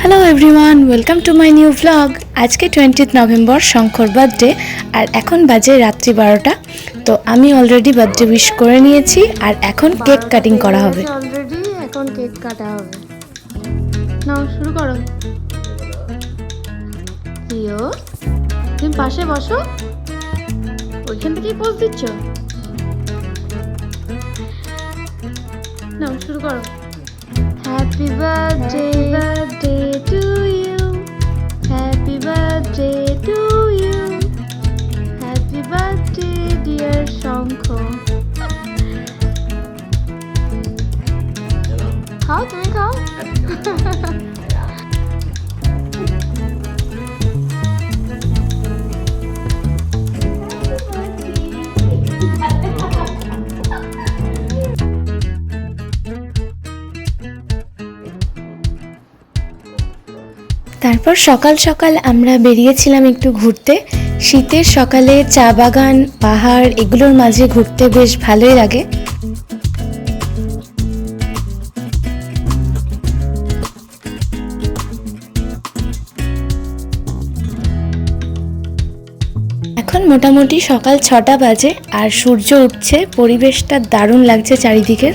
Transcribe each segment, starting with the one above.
Hello everyone welcome to my new vlog আজকে twentieth November Shankar birthday আর এখন বাজে রাত্রি বারোটা। তো আমি অলরেডি বার্থডে উইশ করে নিয়েছি, আর এখন কেক কাটিং করা হবে। এখন কেক কাটা হবে। নাও, শুরু করো। লিও তুমি পাশে বসো। ওইখান থেকেই পোজ দিচ্ছ? নাও, শুরু করো। Happy birthday শঙ্খ খাও তুমি খাও তারপর সকাল সকাল আমরা বেরিয়েছিলাম একটু ঘুরতে। শীতের সকালে চা বাগান, পাহাড়, এগুলোর মাঝে ঘুরতে বেশ ভালোই লাগে। এখন মোটামুটি সকাল ছটা বাজে, আর সূর্য উঠছে, পরিবেশটা দারুণ লাগছে চারিদিকের।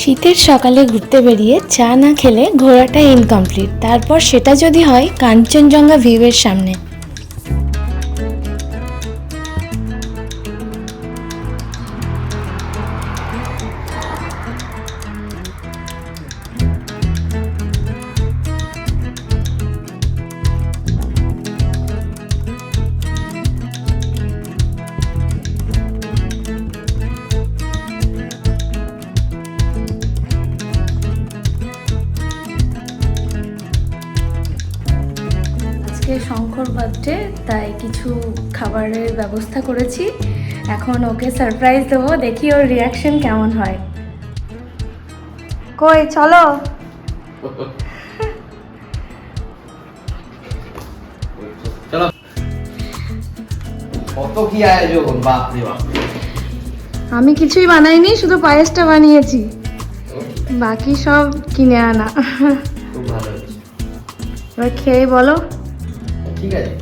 শীতের সকালে ঘুরতে বেরিয়ে চা না খেলে ঘোরাটা ইনকমপ্লিট তারপর সেটা যদি হয় কাঞ্চনজঙ্ঘা ভিউয়ের সামনে। আজকে শঙ্কর বার্থডে তাই কিছু খাবারের ব্যবস্থা করেছি। এখন ওকে সারপ্রাইজ দেবো দেখি ওর রিয়াকশন কেমন হয়। কই চলো। চলো। কত কি আয়োজন বাপ রে বাপ। আমি কিছুই বানাইনি শুধু পায়েসটা বানিয়েছি। বাকি সব কিনে আনা। খুব ভালো এবার খেয়ে বলো। ঠিক আছে।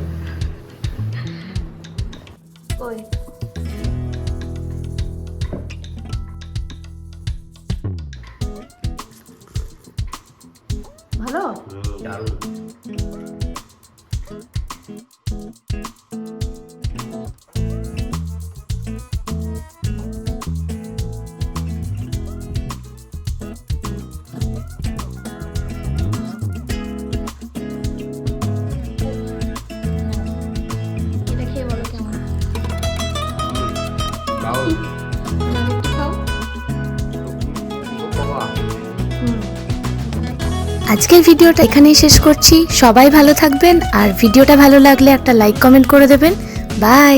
ভালো? দারুণ। আজকের ভিডিওটা এখানেই শেষ করছি। সবাই ভালো থাকবেন, আর ভিডিওটা ভালো লাগলে একটা লাইক কমেন্ট করে দেবেন। বাই